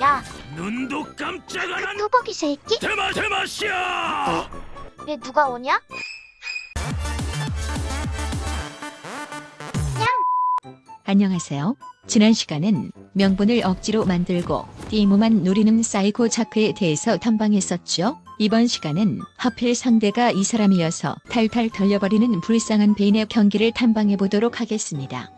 야, 눈도 깜짝 안 한 뚜벅이 새끼? 대마 대마시야! 왜 누가 오냐? 안녕하세요. 지난 시간엔 명분을 억지로 만들고 띠무만 노리는 사이코 자크에 대해서 탐방했었죠. 이번 시간엔 하필 상대가 이 사람이어서 탈탈 털려버리는 불쌍한 베인의 경기를 탐방해 보도록 하겠습니다.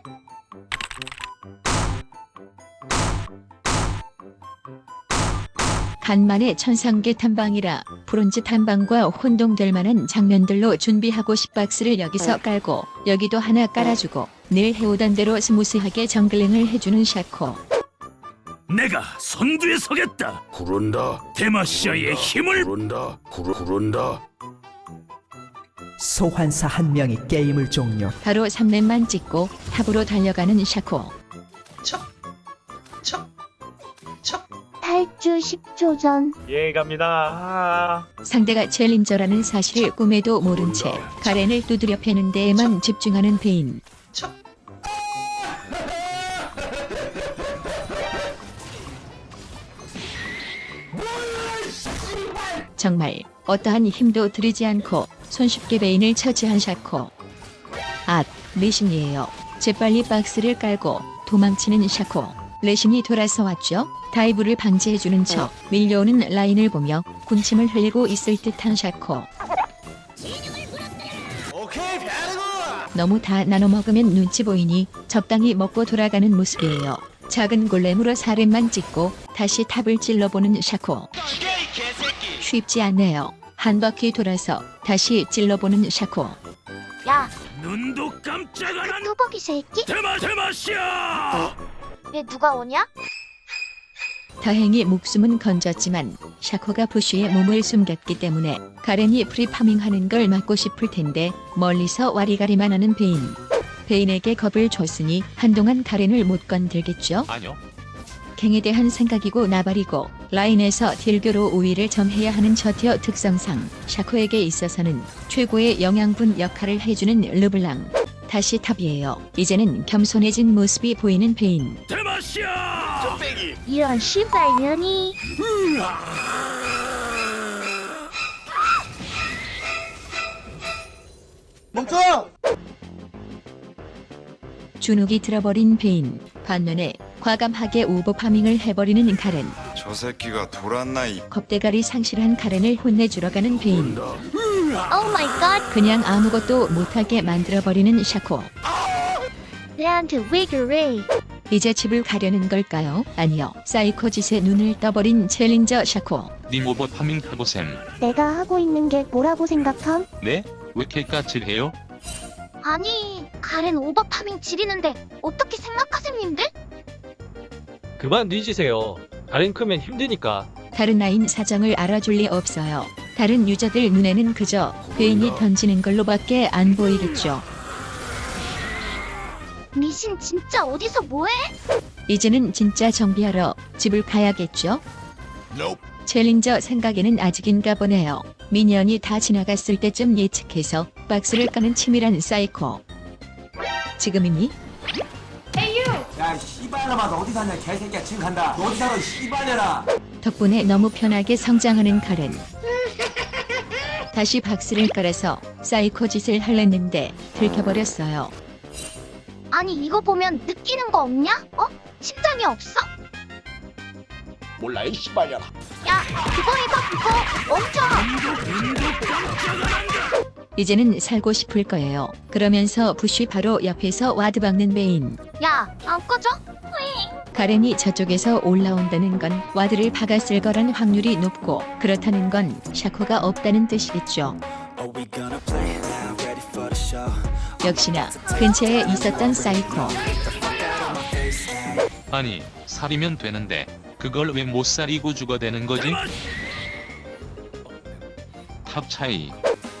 간만에 천상계 탐방이라 브론즈 탐방과 혼동될 만한 장면들로 준비하고 10박스를 여기서 깔고 여기도 하나 깔아주고 늘 해오던 대로 스무스하게 정글링을 해주는 샤코. 내가 선두에 서겠다. 구른다. 대마시아의 힘을 구른다. 구르 구른다. 소환사 한 명이 게임을 종료. 바로 3렙만 찍고 탑으로 달려가는 샤코 탈주 10초 전. 예 갑니다. 상대가 챌린저라는 사실을 꿈에도 모른 채 가렌을 두드려 패는 데에만 집중하는 베인. 정말 어떠한 힘도 들이지 않고 손쉽게 베인을 처치한 샤코. 앗 레신이에요. 재빨리 박스를 깔고 도망치는 샤코 레신이 돌아서 왔죠 다이브를 방지해주는 척 밀려오는 라인을 보며 군침을 흘리고 있을 듯한 샤코 너무 다 나눠 먹으면 눈치 보이니 적당히 먹고 돌아가는 모습이에요. 작은 골렘으로 살인만 찍고 다시 탑을 찔러보는 샤코. 쉽지 않네요. 한 바퀴 돌아서 다시 찔러보는 샤코. 야, 눈도 깜짝 안 한 뚜벅이 새끼? 대마 대마시야! 왜 누가 오냐? 다행히 목숨은 건졌지만 샤코가 부쉬에 몸을 숨겼기 때문에 가렌이 프리파밍하는 걸 막고 싶을 텐데 멀리서 와리가리만 하는 베인. 베인에게 겁을 줬으니 한동안 가렌을 못 건들겠죠? 아니요. 갱에 대한 생각이고 나발이고 라인에서 딜교로 우위를 점해야 하는 저티어 특성상 샤코에게 있어서는 최고의 영양분 역할을 해주는 르블랑 다시 탑이에요. 이제는 겸손해진 모습이 보이는 베인 대마시야! 이런 씨발년이. 주눅이 들어버린 베인 반면에 과감하게 오버 파밍을 해버리는 가렌 저 새끼가 돌았나 이 겁대가리 상실한 가렌을 혼내주러 가는 베인 오 마이 갓. 그냥 아무것도 못하게 만들어버리는 샤코 내한테 왜 그래? 이제 집을 가려는 걸까요? 아니요 사이코 짓에 눈을 떠버린 챌린저 샤코 님 오버 파밍 하고셈. 내가 하고 있는 게 뭐라고 생각함? 네? 왜 이렇게 까칠해요? 아니, 가렌 오버 파밍 지리는데 어떻게 생각하셈님들? 그만 뒤지세요. 가린 크면 힘드니까. 다른 아인 사정을 알아줄 리 없어요. 다른 유저들 눈에는 그저 베인이 던지는 걸로밖에 안 보이겠죠. 미신 진짜 어디서 뭐해? 이제는 진짜 정비하러 집을 가야겠죠? 챌린저 생각에는 아직인가 보네요. 미니언이 다 지나갔을 때쯤 예측해서 박스를 까는 치밀한 사이코. 지금이니? 야, 씨발놈아, 너 어디 사냐, 개새끼야, 지금 간다. 너 어디 살아, 이 씨발년아. 덕분에 너무 편하게 성장하는 카렌. 다시 박스를 깔아서 사이코 짓을 할랬는데 들켜버렸어요. 아니, 이거 보면 느끼는 거 없냐? 어? 심장이 없어? 몰라, 이 씨발년아. 야, 그거 해봐, 그거. 멈춰. 이제는 살고 싶을 거예요. 그러면서 부쉬 바로 옆에서 와드 박는 베인. 야, 안 꺼져? 가렌이 저쪽에서 올라온다는 건 와드를 박았을 거란 확률이 높고 그렇다는 건 샤코가 없다는 뜻이겠죠. 역시나 근처에 있었던 사이코. 아니, 살이면 되는데 그걸 왜 못 살이고 죽어대는 거지? 탑 차이.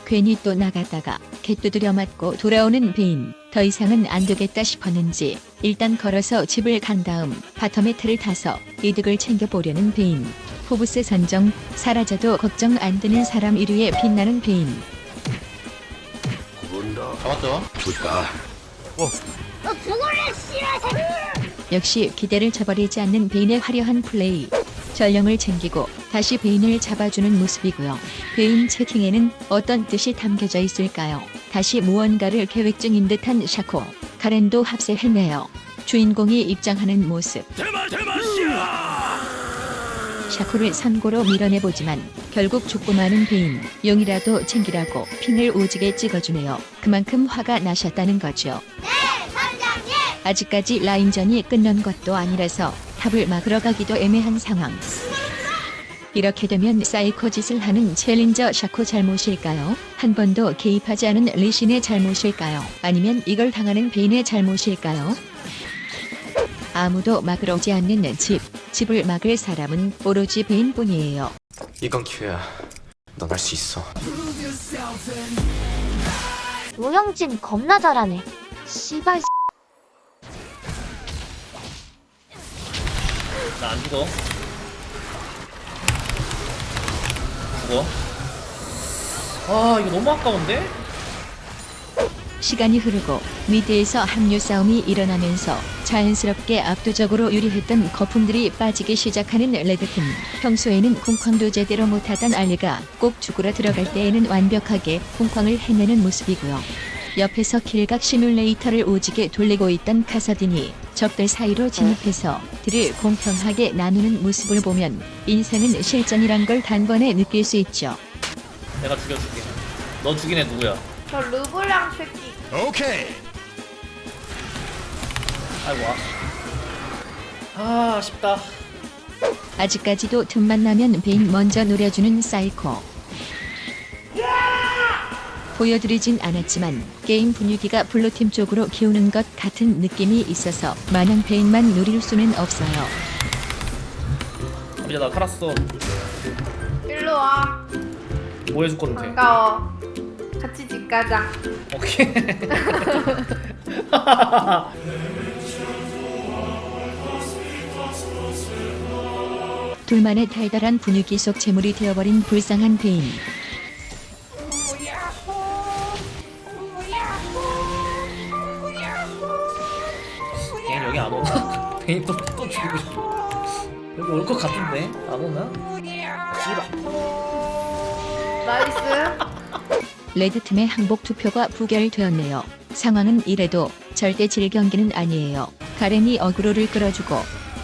괜히 또 나갔다가 개 두드려 맞고 돌아오는 베인. 더 이상은 안 되겠다 싶었는지 일단 걸어서 집을 간 다음 바텀에 틀을 타서 이득을 챙겨보려는 베인. 포브스 선정 사라져도 걱정 안 되는 사람 1위에 빛나는 베인. 잡았죠? 좋다 너 죽을래, 씨발 새끼! 역시 기대를 저버리지 않는 베인의 화려한 플레이. 전령을 챙기고 다시 베인을 잡아주는 모습이고요. 베인 채팅에는 어떤 뜻이 담겨져 있을까요? 다시 무언가를 계획 중인 듯한 샤코. 가렌도 합세했네요. 주인공이 입장하는 모습. 대마 대마시아 샤코를 선고로 밀어내보지만 결국 죽고 마는 베인 용이라도 챙기라고 핀을 오지게 찍어주네요. 그만큼 화가 나셨다는 거죠. 아직까지 라인전이 끝난 것도 아니라서 탑을 막으러 가기도 애매한 상황. 이렇게 되면 사이코 짓을 하는 챌린저 샤코 잘못일까요? 한 번도 개입하지 않은 리신의 잘못일까요? 아니면 이걸 당하는 베인의 잘못일까요? 아무도 막으러 오지 않는 집, 집을 막을 사람은 오로지 베인뿐이에요. 이건 기회야. 넌 할 수 있어. 노영진 겁나 잘하네. 씨발 나 안 죽어. 죽어. 아 이거 너무 아까운데? 시간이 흐르고 미드에서 합류 싸움이 일어나면서 자연스럽게 압도적으로 유리했던 거품들이 빠지기 시작하는 레드팀. 평소에는 공쾅도 제대로 못하던 알리가 꼭 죽으러 들어갈 때에는 완벽하게 공쾅을 해내는 모습이고요. 옆에서 킬각 시뮬레이터를 오지게 돌리고 있던 카사딘이 적들 사이로 진입해서 들을 공평하게 나누는 모습을 보면 인생은 실전이란 걸 단번에 느낄 수 있죠. 내가 죽여줄게. 너 죽인 애 누구야? 저 르블랑 새끼. 오케이 아이고 와. 아 아쉽다. 아직까지도 틈만 나면 베인 먼저 노려주는 사이코. 보여드리진 않았지만 게임 분위기가 블루팀 쪽으로 기우는 것 같은 느낌이 있어서 마냥 베인만 노릴 수는 없어요. 이제 나 살았어. 일로 와. 뭐 해줄 건데? 반가워. 같이 집 가자. 오케이. 둘만의 달달한 분위기 속 재물이 되어버린 불쌍한 베인. 걔는 여기 안 오나? 괜히 또, 또 죽이고 싶어. 여기 올 것 같은데? 안 오나? 씨발. 나이스. 레드팀의 항복 투표가 부결되었네요. 상황은 이래도 절대 질 경기는 아니에요. 가렌이 어그로를 끌어주고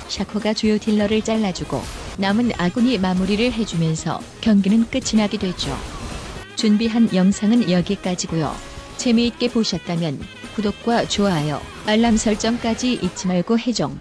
샤코가 주요 딜러를 잘라주고 남은 아군이 마무리를 해주면서 경기는 끝이 나게 되죠. 준비한 영상은 여기까지고요. 재미있게 보셨다면 구독과 좋아요, 알람 설정까지 잊지 말고 해줘.